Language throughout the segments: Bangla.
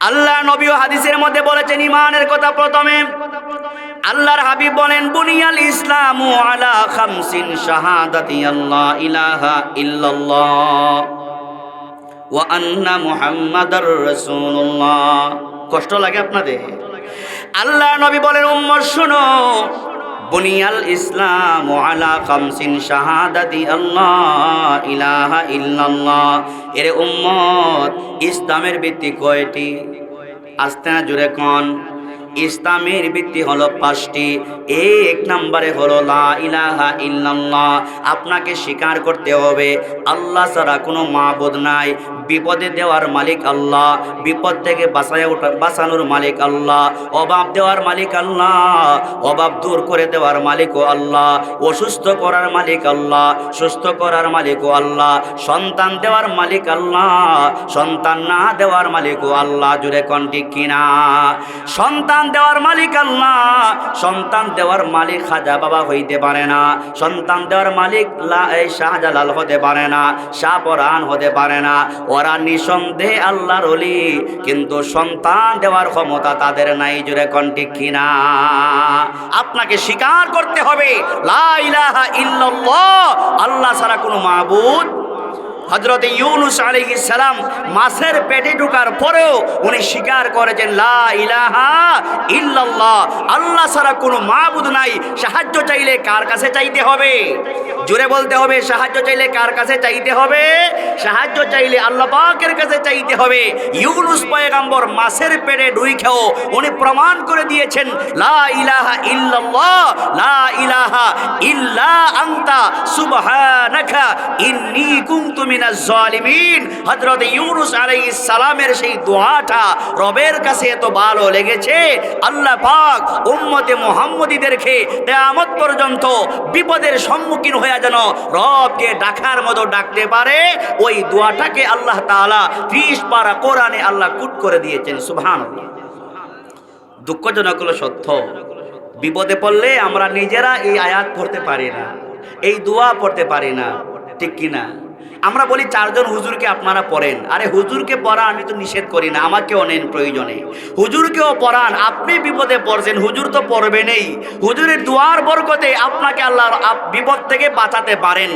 আল্লাহ নবী হাদিসের মধ্যে বলেছেন, ইমানের কথা প্রথমে। আল্লাহর হাবিব বলেন, বুনিয়াল ইসলাম আলা খামসিন শাহাদাতি আল্লাহ ইলাহা ইল্লাল্লাহ ওয়া আন্না মুহাম্মাদার রাসূলুল্লাহ। কষ্ট লাগে আপনাদের? আল্লাহ নবী বলেন, উম্মত শুনো বুনিয়াল ইসলাম আলা খামসিন শাহাদাতি আল্লাহ, ইলাহা ইল্লাল্লাহ। এর উম্মত, ইসলামের ভিত্তি কয়টি? আস্তে না জুড়ে কন। ইসলামের ভিত্তি হলো পাঁচটি। এক নম্বরে হলো লা ইলাহা ইল্লাল্লাহ। আপনাকে স্বীকার করতে হবে, আল্লাহ ছাড়া কোনো মাবুদ নাই। বিপদে দেওয়ার মালিক আল্লাহ, বিপদ থেকে বাঁচায় ওঠা বাঁচানোর মালিক আল্লাহ, অভাব দেওয়ার মালিক আল্লাহ, অভাব দূর করে দেওয়ার মালিকও আল্লাহ, অসুস্থ করার মালিক আল্লাহ, সুস্থ করার মালিকও আল্লাহ, সন্তান দেওয়ার মালিক আল্লাহ, সন্তান না দেওয়ার মালিকও আল্লাহ জুড়ে কন্টি কিনা? সন্তান দেওয়ার মালিক আল্লাহ, সন্তান দেওয়ার মালিক খাজা বাবা হইতে পারে না, সন্তান দেওয়ার মালিক শাহজালাল হতে পারে না শাহপরান হতে পারে না ওরা নিঃসন্দেহে আল্লাহর অলি কিন্তু সন্তান দেওয়ার ক্ষমতা তাদের নাই জুড়ে কণ্ঠে কিনা? আপনাকে স্বীকার করতে হবে, লা ইলাহা ইল্লাল্লাহ, আল্লাহ ছাড়া কোনো মাবুদ হজরত ইউনুস আলাইহিস সালাম মাছের পেটে ঢোকার পরেও উনি স্বীকার করেছেন ইল্লাল্লাহ, আল্লাহ ছাড়া কোনো মাবুদ নাই। সাহায্য চাইলে কার কাছে চাইতে হবে? জোরে বলতে হবে, সাহায্য চাইলে কার কাছে চাইতে হবে? সাহায্য চাইলে আল্লাহ পাকের কাছে চাইতে হবে। ইউনুস পয়গাম্বর মাছের পেটে ঢুইখেও উনি প্রমাণ করে দিয়েছেন, লা ইলাহা ইল্লাল্লাহ, লা ইলাহা ইল্লা আনতা, সুবহানাকা ইন্নী কুনতু মিনাজ ইউনুস সালামের সেই দোয়াটা রবের কাছে এত ভালো লেগেছে। আল্লাহ পাক উম্মতে পর্যন্ত বিপদের সম্মুখীন হয়ে যেন রবকে ডাকার মতো ডাকতে পারে। ওই দোয়াটাকে আল্লাহ তাআলা 30 পারা কোরআনে আল্লাহ কুট করে দিয়েছেন। সুবহানাল্লাহ। দুঃখজনক হলো সত্য। বিপদে পড়লে আমরা নিজেরা এই আয়াত পড়তে পারি না, এই দোয়া পড়তে পারি না, ঠিক কি না আমরা বলি চারজন হুজুরকে আপনারা পড়েন। আরে হুজুরকে পড়া আমি তো নিষেধ করি না, আমাকেও নেন প্রয়োজনে। হুজুরকেও পড়ান, আপনি বিপদে পড়ছেন, হুজুর তো পড়বেনই হুজুরের দুয়ার বরকতে আপনাকে আল্লাহ বিপদ থেকে বাঁচাতে পারেন।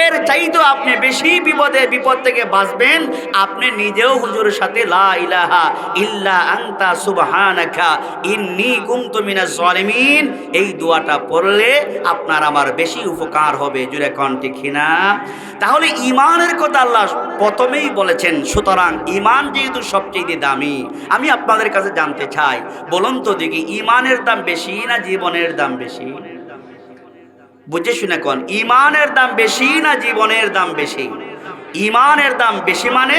এর চাইতেও আপনি বেশি বিপদে, বিপদ থেকে বাঁচবেন, আপনি নিজেও হুজুরের সাথে লা ইলাহা ইল্লা আনতা সুবহানাকা ইন্নী কুনতু মিনাজ জালিমিন। এই দোয়াটা পড়লে আপনার আমার বেশি উপকার হবে। জুড়ে কন ঠিক না তাহলে ইমানের কথা আল্লাহ প্রথমেই বলেছেন, সুতরাং ইমান যেহেতু সবচেয়ে দামি, আমি আপনাদের কাছে জানতে চাই, বলুন তো দেখি ইমানের দাম বেশি না জীবনের দাম বেশি? বুঝে শুনে কন ইমানের দাম বেশি না জীবনের দাম বেশি? ইমানের দাম বেশি মানে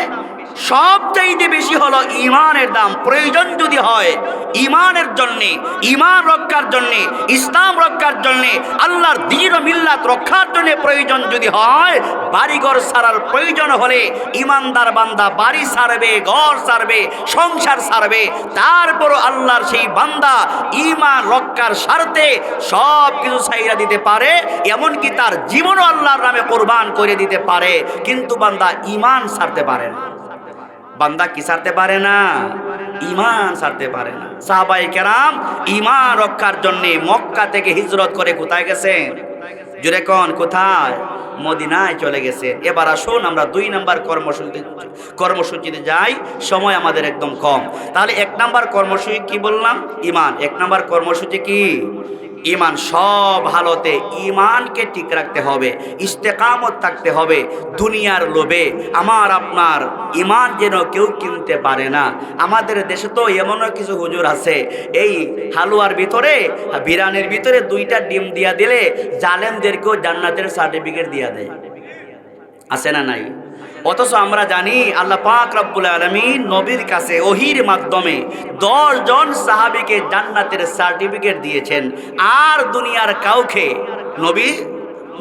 সবচাইতে বেশি হলো ইমানের দাম। প্রয়োজন যদি হয় ইমানের জন্যে, ইমান রক্ষার জন্যে, ইসলাম রক্ষার জন্যে, আল্লাহর দিন মিল্লাত রক্ষার জন্য প্রয়োজন যদি হয়, বাড়িঘর সারার প্রয়োজন হলে ইমানদার বান্দা বাড়ি সারবে, ঘর সারবে, সংসার সারবে, তারপরও আল্লাহর সেই বান্দা ইমান রক্ষার স্বার্থে সব কিছু সাইরা দিতে পারে, এমনকি তার জীবনও আল্লাহর নামে কোরবান করে দিতে পারে, কিন্তু বান্দা ইমান সারতে পারে না। বান্দা কি সারতে পারে না? ইমান সারতে পারে না। সাহাবাই কেরাম ইমান রক্ষার জন্যে মক্কা থেকে হিজরত করে কোথায় গেছেন? জুড়ে কন, কোথায়? মদিনায় চলে গেছে। এবার আসুন আমরা দুই নাম্বার কর্মসূচিতে কর্মসূচিতে যাই। সময় আমাদের একদম কম। তাহলে এক নাম্বার কর্মসূচি কি বললাম? ইমান এক নাম্বার কর্মসূচি কি? ইমান সব হালতে ইমানকে ঠিক রাখতে হবে, ইস্তেকামত থাকতে হবে দুনিয়ার লোভে। আমার, আপনার ইমান যেন কেউ কিনতে পারে না। আমাদের দেশে তো এমনও কিছু হুজুর আছে, এই হালুয়ার ভিতরে বিরানির ভিতরে দুইটা ডিম দিয়া দিলে জালেমদেরকেও জান্নাতের সার্টিফিকেট দিয়া দেয়। আছে না নাই? অথচ আমরা জানি আল্লাহ পাক রব্বুল আলমী নবীর কাছে ওহির মাধ্যমে দশজন সাহাবিকে জান্নাতের সার্টিফিকেট দিয়েছেন। আর দুনিয়ার কাউকে নবী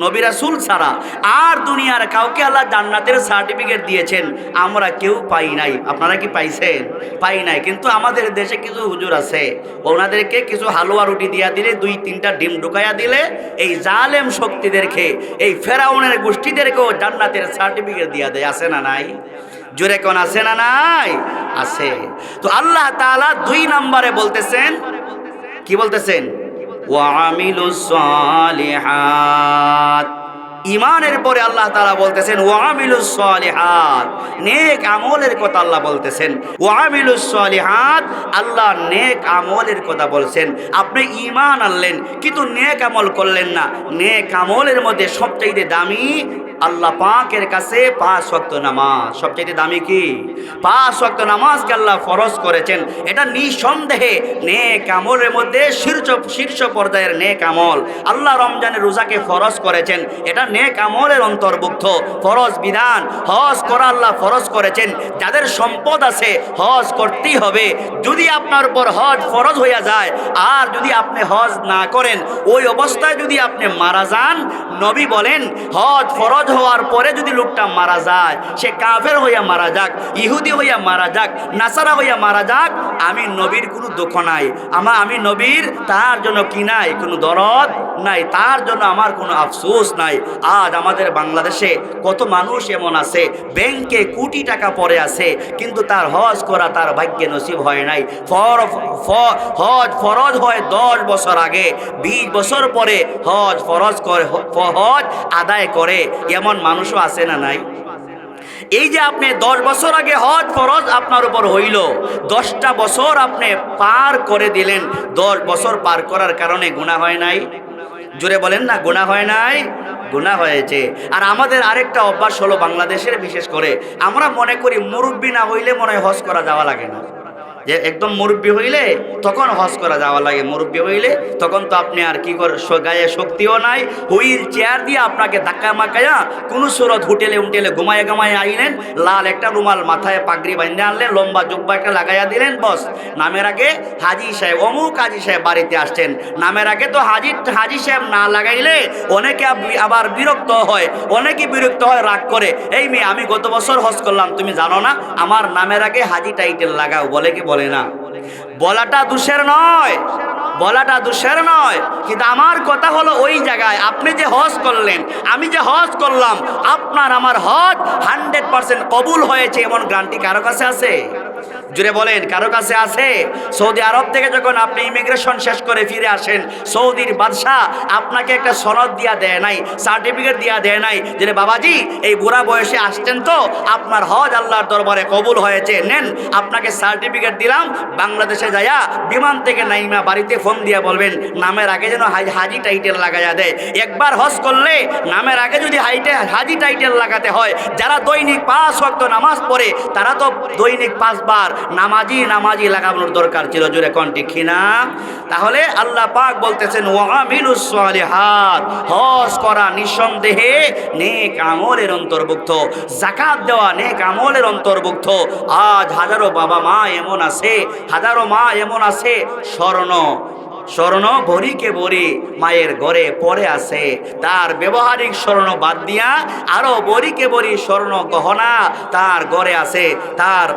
নবী রাসূল ছাড়া আর দুনিয়ার কাউকে আল্লাহ জান্নাতের সার্টিফিকেট দিয়েছেন, আমরা কেউ পাই নাই। আপনারা কি পাইছেন? পাই নাই। কিন্তু আমাদের দেশে কিছু হুজুর আছে, ওনাদেরকে কিছু হালুয়া রুটি দিয়া দিলে, দুই তিনটা ডিম ঢুকাইয়া দিলে, এই জালেম শক্তিদেরকে, এই ফেরাউনের গোষ্ঠীদেরকেও জান্নাতের সার্টিফিকেট দিয়া দেয়। আছে না নাই? জোরে কোন আছে না নাই? আছে। তো আল্লাহ তাআলা দুই নম্বরে বলতেছেন, কি বলতেছেন? ইমানের পরে আল্লাহ তালা বলতেছেন ওয়ামিলুস সালিহাত। নেক আমলের কথা আল্লাহ বলতেছেন। ওয়ামিলুস সালিহাত। আল্লাহ নেক আমলের কথা বলছেন। আপনি ইমান আনলেন, কিন্তু নেক আমল করলেন না। নেক আমলের মধ্যে সবচাইতে দামি আল্লাহ পাকের কাছে পাঁচ ওয়াক্ত নামাজ। সবচেয়ে দামি কি? পাঁচ ওয়াক্ত নামাজকে আল্লাহ ফরজ করেছেন। এটা নিঃসন্দেহে নেক আমলের মধ্যে শীর্ষ শীর্ষ পর্যায়ের নেক আমল। আল্লাহ রমজানের রোজাকে ফরজ করেছেন। এটা নেক আমলের অন্তর্ভুক্ত। ফরজ বিধান, হজ করা আল্লাহ ফরজ করেছেন। যাদের সম্পদ আছে, হজ করতেই হবে। যদি আপনার উপর হজ ফরজ হইয়া যায়, আর যদি আপনি হজ না করেন, ওই অবস্থায় যদি আপনি মারা যান, নবী বলেন, হজ ফরজ হওয়ার পরে যদি লোকটা মারা যায়, সে কাফের হইয়া মারা যাক, ইহুদি হইয়া মারা যাক, নাসারা হইয়া মারা যাক, আমি নবীর কোনো দুঃখ নাই। আমার আমি নবীর, তার জন্য কি নাই? কোনো দরদ? নাই, তার জন্য আমার কোনো আফসোস নাই। আজ আমাদের বাংলাদেশে কত মানুষ এমন আছে, ব্যাংকে কোটি টাকা পরে আছে, কিন্তু তার হজ করা তার ভাগ্যে নসিব হয় নাই। হজ ফরজ হয় দশ বছর আগে, বিশ বছর পরে হজ ফরজ করে হজ আদায় করে। এমন মানুষও আছে না নাই? এই যে আপনি দশ বছর আগে হজ ফরজ আপনার উপর হইল, দশটা বছর আপনি পার করে দিলেন, দশ বছর পার করার কারণে গুণা হয় নাই? জোরে বলেন না গোনা হয় নাই গোনা হয়েছে। আর আমাদের আরেকটা অভ্যাস হলো বাংলাদেশের, বিশেষ করে আমরা মনে করি মুরব্বী না হইলে মনে হয় হজ করা যাওয়া লাগে না। যে একদম মুরব্বী হইলে তখন হজ করা যাওয়া লাগে। মুরব্বী হইলে তখন তো আপনি আর কি করে গায়ে শক্তিও নাই, হুইল চেয়ার দিয়ে আপনাকে ধাক্কা মাকায়া কোনো সুরত হোটেলে উটেলে ঘুমায় ঘুমায় আইলেন, লাল একটা রুমাল মাথায় পাগড়ি বাঁধে আনলেন, লম্বা জুব্বা একটা লাগাইয়া দিলেন, বস। নামের আগে হাজি সাহেব, অমুক হাজি সাহেব বাড়িতে আসছেন। নামের আগে তো হাজি হাজি সাহেব না লাগাইলে অনেকে আবার বিরক্ত হয়, অনেকে বিরক্ত হয়, রাগ করে। এই মেয়ে, আমি গত বছর হজ করলাম, তুমি জানো না, আমার নামের আগে হাজি টাইটেল লাগাও, বলে কি বলে না। বলাটা দোষের নয়। বলাটা দোষের নয়। কিন্তু আমার কথা হলো ওই জায়গায় আপনি যে হজ করলেন, আমি যে হজ করলাম, আপনার আমার হজ হান্ড্রেড পার্সেন্ট কবুল হয়েছে এমন গ্রান্টি কারও কাছে আছে? জুড়ে বলেন, কারও কাছে আছে? সৌদি আরব থেকে যখন আপনি ইমিগ্রেশন শেষ করে ফিরে আসেন, সৌদির বাদশাহ আপনাকে একটা সনদ দিয়া দেয় নাই, সার্টিফিকেট দিয়া দেয় নাই, যে বাবাজি, এই বুড়া বয়সে আসছেন তো, আপনার হজ আল্লাহর দরবারে কবুল হয়েছে, নেন, আপনাকে সার্টিফিকেট দিলাম, বাংলাদেশে যায়া বিমান থেকে নাইমা বাড়িতে ফোন দিয়া বলবেন, নামের আগে যেন হাজি টাইটেল লাগাইয়া দেয়। একবার হজ করলে নামের আগে যদি হাইটে হাজি টাইটেল লাগাতে হয়, যারা দৈনিক পাঁচ ওয়াক্ত নামাজ পড়ে, তারা তো দৈনিক পাঁচবার নামাজি নামাজি লাগানোর দরকার ছিল জুড়ে কন্টি খিনা তাহলে আল্লাহ পাক বলতেছেন সালিহাত হজ করা নিঃসন্দেহে নেক আমলের অন্তর্ভুক্ত জাকাত দেওয়া নেক আমলের অন্তর্ভুক্ত। আজ হাজারো বাবা মা এমন আছে, হাজারো মা এমন আছে, স্বর্ণ স্বর্ণ ভরিকে ভরি মায়ের ঘরে পড়ে আছে। তার ব্যবহারিক স্বর্ণ বাদ দিয়া আরও বরিকে বরি স্বর্ণ গহনা তার ঘরে আছে। তার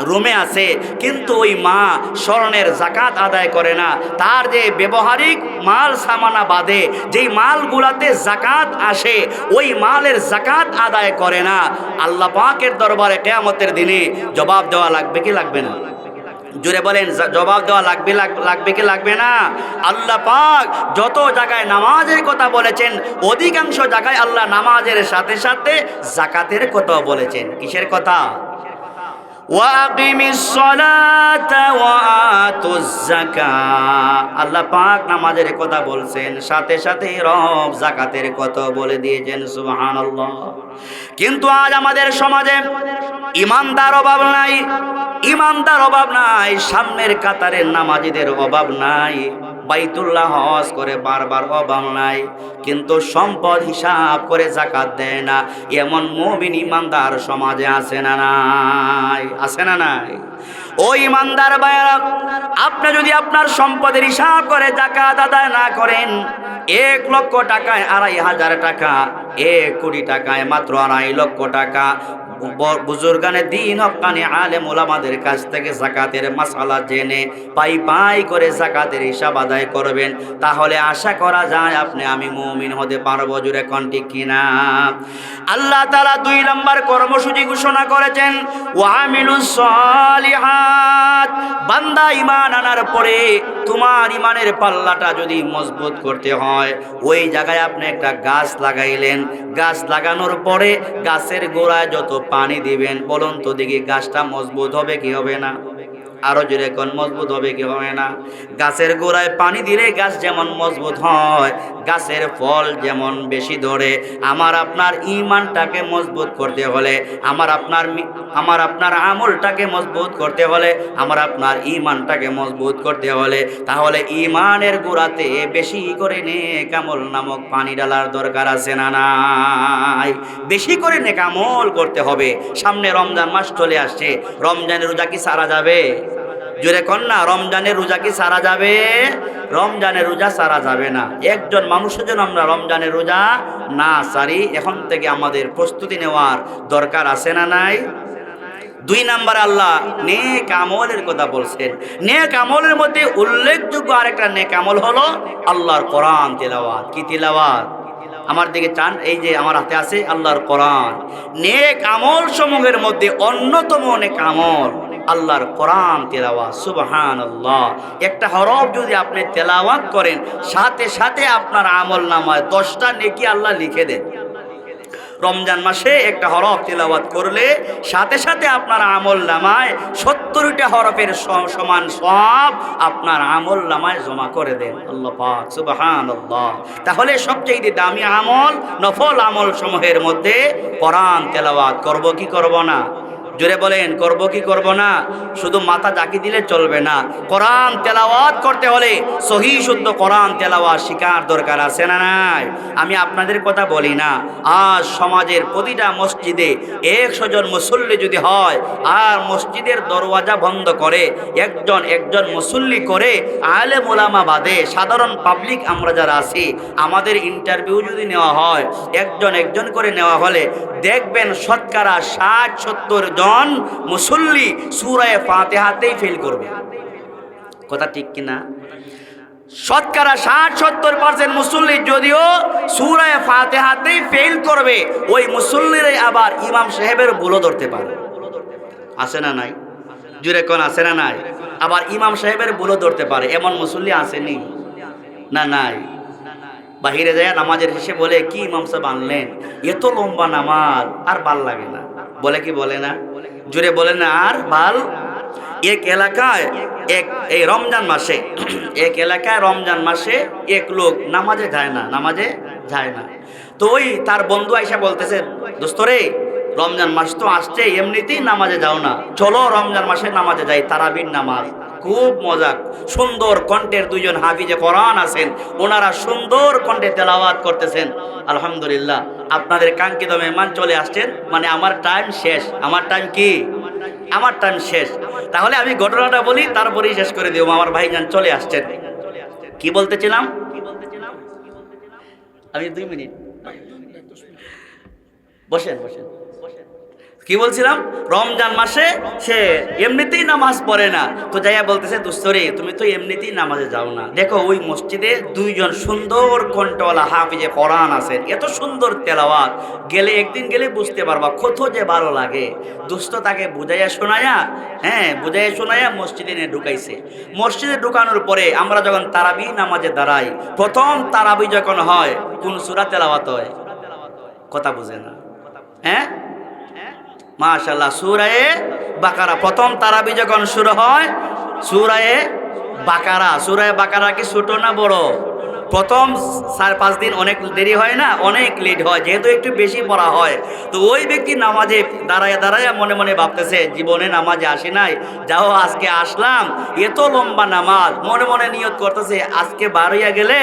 রুমে আছে, কিন্তু ওই মা স্বর্ণের জাকাত আদায় করে না। তার যে ব্যবহারিক মাল সামানা বাদে, যেই মালগুলাতে জাকাত আসে, ওই মালের জাকাত আদায় করে না। আল্লাহ পাকের দরবারে কেয়ামতের দিনে জবাব দেওয়া লাগবে কি লাগবে না? জুড়ে বলেন জবাব দেওয়া লাগবে, লাগ- লাগবে কি লাগবে না? আল্লাহ পাক যত জায়গায় নামাজের কথা বলেছেন, অধিকাংশ জায়গায় আল্লাহ নামাজের সাথে সাথে জাকাতের কথাও বলেছেন। কিসের কথা? আল্লাহ পাক নামাজের কথা বলছেন, সাথে সাথে রব জাকাতের কথা বলে দিয়েছেন, সুবহানাল্লাহ। কিন্তু আজ আমাদের সমাজে ইমানদার অভাব নাই, ইমানদার অভাব নাই, সামনের কাতারের নামাজিদের অভাব নাই। বাইতুল্লাহ হজ করে বারবার অভাব নাই, কিন্তু সম্পদ হিসাব করে জাকাত দেয় না। এমন মমিন ইমানদার সমাজে আছে না নাই? আছে না নাই? ও ইমানদার ভাইয়েরা, আপনি যদি আপনার সম্পদের হিসাব করে জাকাত আদায় না করেন, এক লক্ষ টাকায় আড়াই হাজার টাকা, এক কোটি টাকায় মাত্র আড়াই লক্ষ টাকা বুজুর্গানে দিন হকানি আলেম ওলামাদের কাছ থেকে জাকাতের মাসালা জেনে পাই পাই করে জাকাতের হিসাব আদায় করবেন। তাহলে আশা করা যায় আপনি আমি মুমিন হতে পারব জুড়ে কন্টি কিনা আল্লাহ তালা দুই নম্বর কর্মসূচি ঘোষণা করেছেন বান্দা ইমান আনার পরে তোমার ইমানের পাল্লাটা যদি মজবুত করতে হয়, ওই জায়গায় আপনি একটা গাছ লাগাইলেন। গাছ লাগানোর পরে গাছের গোড়ায় যত পানি দিবেন। বলুন তো দেখি গাছটা মজবুত হবে কি হবে না। আরও জোরে কোন মজবুত হবে কি হবে না? গাছের গোড়ায় পানি দিলে গাছ যেমন মজবুত হয়, গাছের ফল যেমন বেশি ধরে। আমার আপনার ইমানটাকে মজবুত করতে হলে, আমার আপনার আমার আপনার আমলটাকে মজবুত করতে হলে, আমার আপনার ইমানটাকে মজবুত করতে হলে। তাহলে ইমানের গোড়াতে বেশি করে নে কামল নামক পানি ডালার দরকার আছে না নাই? বেশি করে নেকামল করতে হবে। সামনে রমজান মাস চলে আসছে। রমজানের রোজা কি সারা যাবে? জোরে কন না রমজানের রোজা কি সারা যাবে? রমজানের রোজা সারা যাবে না। একজন মানুষের জন্য আমরা রমজানের রোজা না সারি, এখন থেকে আমাদের প্রস্তুতি নেওয়ার দরকার আছে না নাই? দুই নাম্বার আল্লাহ নেক আমলের কথা বলছেন। নেক আমলের মধ্যে উল্লেখযোগ্য আরেকটা নেক আমল হলো আল্লাহর কোরআন তেলাওয়াত। কি তেলাওয়াত? আমার দিকে চান, এই যে আমার হাতে আছে আল্লাহর কোরআন। নেক আমল সমূহের মধ্যে অন্যতম নেক আমল আল্লাহর কোরআন তেলাওয়াত সুবহান আল্লাহ একটা হরফ যদি আপনি তেলাওয়াত করেন, সাথে সাথে আপনার আমল নামায় দশটা নেকি আল্লাহ লিখে দেন। রমজান মাসে একটা হরফ তেলাওয়াত করলে সাথে সাথে আপনার আমল নামায় সত্তরটা হরফের সমান সব আপনার আমল নামায় জমা করে দেন। আল্লাহ পাক সুবাহান আল্লাহ তাহলে সবচেয়ে দামি আমল, নফল আমল সমূহের মধ্যে কোরআন তেলাওয়াত করব কি করব না? জোরে বলেন, করব কি করব না? শুধু মাথা জাকি দিলে চলবে না। কোরআন তেলাওয়াত করতে হলে সহি, শুদ্ধ কোরআন তেলাওয়াত শিকার দরকার আছে না নাই? আমি আপনাদের কথা বলি না। আজ সমাজের প্রতিটা মসজিদে একশো জন মুসল্লি যদি হয়, আর মসজিদের দরওয়াজা বন্ধ করে, একজন একজন মুসল্লি করে আলে মোলামা বাদে সাধারণ পাবলিক আমরা যারা আছি, আমাদের ইন্টারভিউ যদি নেওয়া হয়, একজন একজন করে নেওয়া হলে দেখবেন শতকরা ষাট সত্তর জন মুসল্লি সুরায় ফাতেহাতেই ফেল করবে। কথা ঠিক কিনা? শতকরা ষাট, সত্তর পার্সেন্ট মুসল্লি যদিও সুরায় ফাতেহাতেই ফেল করবে, ওই মুসল্লিরাই আবার ইমাম সাহেবের বুলো ধরতে পারে। আছে না নাই? জুড়ে কোন আছে না নাই? আবার ইমাম সাহেবের বুলো ধরতে পারে, এমন মুসল্লি আসেনি? না নাই? বাহিরে যায় নামাজের হিসেবে বলে, কি ইমাম সাহেব আনলেন? এত লম্বা নামাজ, আর ভালো লাগে না। বলে কি বলে না? জুড়ে বলে না, আর ভালো? এক এলাকায় এক, এই রমজান মাসে, এক এলাকায় রমজান মাসে এক লোক নামাজে যায় না, নামাজে যায় না। তো ওই তার বন্ধু আইসা বলতেছে দোস্তরে রমজান মাস তো আসছে, এমনিতেই নামাজে যাও না। চলো রমজান মাসে নামাজে যাই, তারাবির নামাজ। খুব মজা। সুন্দর কণ্ঠের দুইজন হাফিজে কোরআন আছেন। ওনারা সুন্দর কণ্ঠে তেলাওয়াত করতেছেন। আলহামদুলিল্লাহ। আপনাদের কাঙ্ক্ষিত মেহমান চলে আসছেন মানে আমার টাইম শেষ। আমার টাইম কি? আমার টাইম শেষ। তাহলে আমি ঘটনাটা বলি, তারপরেই শেষ করে দেবো। আমার ভাই ভাইজান চলে আসছেন। কি বলতেছিলাম? আমি দুই মিনিট। বসেন বসেন। কি বলছিলাম? রমজান মাসে সে এমনিতেই নামাজ পড়ে না। তো যাইয়া বলতেছে, দুস্তরে, তুমি তো এমনিতেই নামাজে যাও না। দেখো, ওই মসজিদে দুইজন সুন্দর কণ্ঠওয়ালা হাফিজে কোরআন আছে। এত সুন্দর তেলাওয়াত। গেলে একদিন গেলে বুঝতে পারবা কত যে ভালো লাগে। দুস্থ তাকে বুঝাইয়া শোনায়া হ্যাঁ বুঝাইয়া শোনায়া মসজিদে নিয়ে ঢুকাইছে। মসজিদে ঢুকানোর পরে আমরা যখন তারাবি নামাজে দাঁড়াই, প্রথম তারাবি যখন হয়, কোন সুরা তেলাওয়াত হয়? কথা বুঝে না। হ্যাঁ? মাশাল্লাহ সুরায়ে বাকারা। প্রথম তারাবি যখন শুরু হয়, সুরায়ে বাকারা। সুরায়ে বাকারা কি ছোট না বড়? প্রথম চার পাঁচ দিন অনেক দেরি হয় না, অনেক লেট হয়, যেহেতু একটু বেশি পড়া হয়। তো ওই ব্যক্তি নামাজে দাঁড়ায় দাঁড়ায় মনে মনে ভাবতেছে, জীবনে নামাজে আসে নাই, যাও আজকে আসলাম, এত লম্বা নামাজ। মনে মনে নিয়ত করতেছে, আজকে বার হইয়া গেলে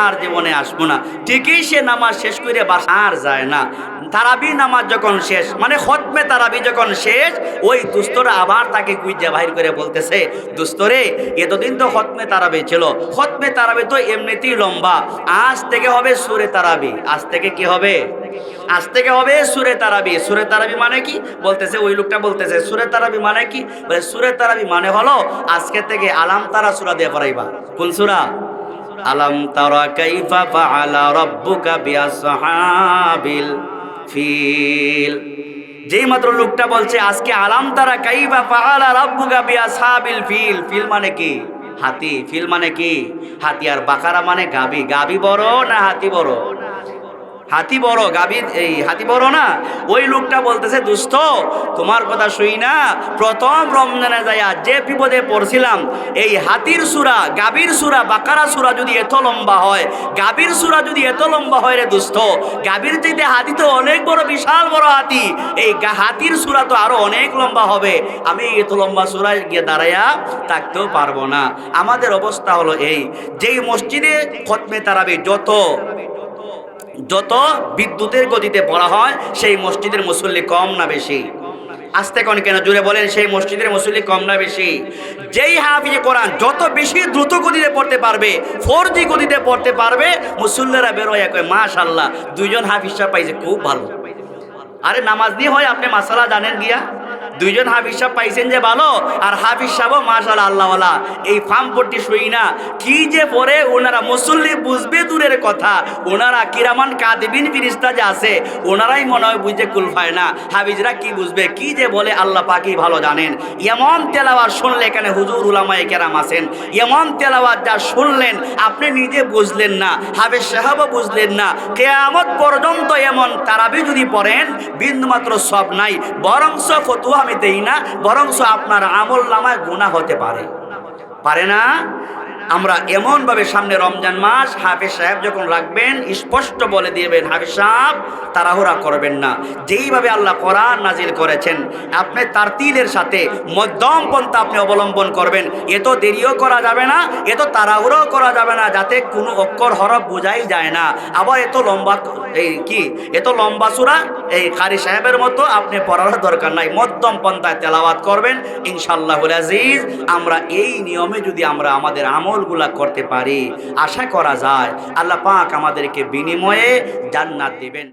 আর জীবনে আসব না। ঠিকই সে নামাজ শেষ করে বাস আর যায় না। তারাবি নামাজ যখন শেষ মানে খতমে তারাবি যখন শেষ, ওই দুস্তরা আবার তাকে কুইজা বাহির করে বলতেছে, দুস্তরে, এতদিন তো খতমে তারাবি ছিল, খতমে তারাবি তো এমনিতেই লম্বা। আজ থেকে হবে সুরে তারাবি। আজ থেকে কি হবে? আজ থেকে হবে সুরে তারাবি। সুরে তারাবি মানে কি? বলতেছে, ওই লোকটা বলতেছে, সুরে তারাবি মানে কি? বলে, সুরে তারাবি মানে হলো, আজকে থেকে আলাম তারা সুরা দিয়ে পড়াইবা। কোন সুরা? আলাম তারা কাইফা ফাআলা রাব্বুকা বিআসহাবিল ফিল। যেই মাত্র লোকটা বলছে, আজকে আলাম তারা কাইফা ফাআলা রাব্বুকা বিআসহাবিল ফিল। ফিল মানে কি? হাতি ফিল মানে কি? হাতি আর বাকারা মানে গাবি। গাবি বড় না হাতি বড়? হাতি বড় গাবি এই হাতি বড় না? ওই লোকটা বলতেছে, দুস্থ, তোমার কথা শুই না। প্রথম রমজানে যাইয়া যে বিপদে পড়ছিলাম, এই হাতির সুরা গাবির সুরা, বাকারা সুরা যদি এত লম্বা হয় গাবির সুরা যদি এত লম্বা হয় রে দুস্থ গাবির চাইতে হাতি তো অনেক বড়, বিশাল বড় হাতি। এই হাতির সুরা তো আরও অনেক লম্বা হবে। আমি এত লম্বা সুরায় গিয়ে দাঁড়াইয়া থাকতেও পারব না। আমাদের অবস্থা হলো এই, যেই মসজিদে খতমে তারাবি, যত যত বিদ্যুতের গতিতে পড়া হয়, সেই মসজিদের মুসল্লি কম না বেশি। আস্তে কোন কেন জুড়ে বলেন, সেই মসজিদের মুসল্লি কম না বেশি। যেই হাফিজে কোরআন যত বেশি দ্রুত গতিতে পড়তে পারবে ফোর জি গতিতে পড়তে পারবে, মুসল্লিরা বেরোয় কয় মাশাল্লাহ দুইজন হাফিজ পাইছে, খুব ভালো। আরে নামাজ দিয়ে হয়, আপনি মাসালা জানেন গিয়া? দুইজন হাফিজ সাহেব পাইছেন যে ভালো, আর হাফিজ সাহেবও মাশাল আল্লাহওয়ালা। এই ফার্ম পট্টি শুই না। কি যে পরে ওনারা মুসল্লি বুঝবে দূরের কথা। ওনারা কিরামান কাদিবিন ফিরিস্তা যে আছে, ওনারাই মনে হয় বুঝতে কুলফায় না। হাফিজরা কি বুঝবে? কি যে বলে আল্লাহ পাকি ভালো জানেন। এমন তেলাওয়ার শুনলে এখানে হুজুর উলামায়ে কেরাম আছেন। এমন তেলাওয়াত যা শুনলেন, আপনি নিজে বুঝলেন না। হাফিজ সাহেবও বুঝলেন না। কেয়ামত পর্যন্ত এমন তারাবি যদি পড়েন, বিন্দুমাত্র সব নাই বরংস ফতুয়া আমি দেই না বরং আপনার আমল নামায় গুণা হতে পারে। পারে না? আমরা এমনভাবে সামনে রমজান মাস হাফিজ সাহেব যখন রাখবেন, স্পষ্ট বলে দিবেন, হাফিজ সাহেব, তাড়াহুড়া করবেন না। যেইভাবে আল্লাহ কোরআন নাজিল করেছেন, আপনি তার তিলের সাথে মধ্যম পন্থা আপনি অবলম্বন করবেন। এত দেরিও করা যাবে না এত তাড়াহুড়োও করা যাবে না, যাতে কোনো অক্ষর হরফ বোঝাই যায় না। আবার এত লম্বা এই কি? এত লম্বা সুরা, এই কারি সাহেবের মতো আপনি পড়ার দরকার নাই। মধ্যম পন্থায় তেলাওয়াত করবেন ইনশাল্লাহ আজিজ। আমরা এই নিয়মে যদি আমরা আমাদের আমলগুলা করতে পারি। আশা করা যায় আল্লাহ পাক আমাদেরকে বিনিময়ে জান্নাত দিবেন।